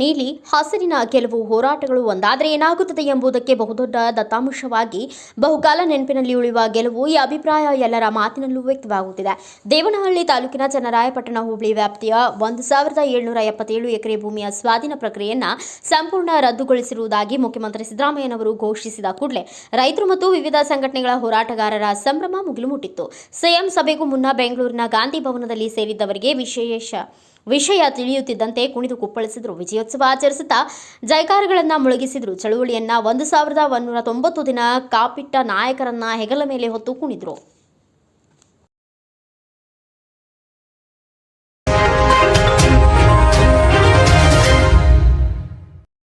ನೀಲಿ ಹಸಿರಿನ ಕೆಲವು ಹೋರಾಟಗಳು ಒಂದಾದರೆ ಏನಾಗುತ್ತದೆ ಎಂಬುದಕ್ಕೆ ಬಹುದೊಡ್ಡ ದತ್ತಾಂಶವಾಗಿ ಬಹುಕಾಲ ನೆನಪಿನಲ್ಲಿ ಉಳಿಯುವ ಗೆಲುವು ಈ ಅಭಿಪ್ರಾಯ ಎಲ್ಲರ ಮಾತಿನಲ್ಲೂ ವ್ಯಕ್ತವಾಗುತ್ತಿದೆ. ದೇವನಹಳ್ಳಿ ತಾಲೂಕಿನ ಚನ್ನರಾಯಪಟ್ಟಣ ಹೋಬಳಿ ವ್ಯಾಪ್ತಿಯ ಒಂದು ಸಾವಿರದ ಏಳ್ನೂರ ಎಪ್ಪತ್ತೇಳು ಎಕರೆ ಭೂಮಿಯ ಸ್ವಾಧೀನ ಪ್ರಕ್ರಿಯೆಯನ್ನು ಸಂಪೂರ್ಣ ರದ್ದುಗೊಳಿಸಿರುವುದಾಗಿ ಮುಖ್ಯಮಂತ್ರಿ ಸಿದ್ದರಾಮಯ್ಯನವರು ಘೋಷಿಸಿದ ಕೂಡಲೇ, ರೈತರು ಮತ್ತು ವಿವಿಧ ಸಂಘಟನೆಗಳ ಹೋರಾಟಗಾರರ ಸಂಭ್ರಮ ಮುಗಿಲು ಮುಟ್ಟಿತ್ತು. ಸಿಎಂ ಸಭೆಗೂ ಮುನ್ನ ಬೆಂಗಳೂರಿನ ಗಾಂಧಿ ಭವನದಲ್ಲಿ ಸೇರಿದ್ದವರಿಗೆ ವಿಶೇಷ ವಿಷಯ ತಿಳಿಯುತ್ತಿದ್ದಂತೆ ಕುಣಿದು ಕುಪ್ಪಳಿಸಿದರು. ವಿಜಯೋತ್ಸವ ಆಚರಿಸುತ್ತಾ ಜೈಕಾರಗಳನ್ನು ಮುಳುಗಿಸಿದ್ರು. ಚಳುವಳಿಯನ್ನ ಒಂದು ಸಾವಿರದ ಒಂದೂರ ತೊಂಬತ್ತು ದಿನ ಕಾಪಿಟ್ಟ ನಾಯಕರನ್ನ ಹೆಗಲ ಮೇಲೆ ಹೊತ್ತು ಕುಣಿದ್ರು.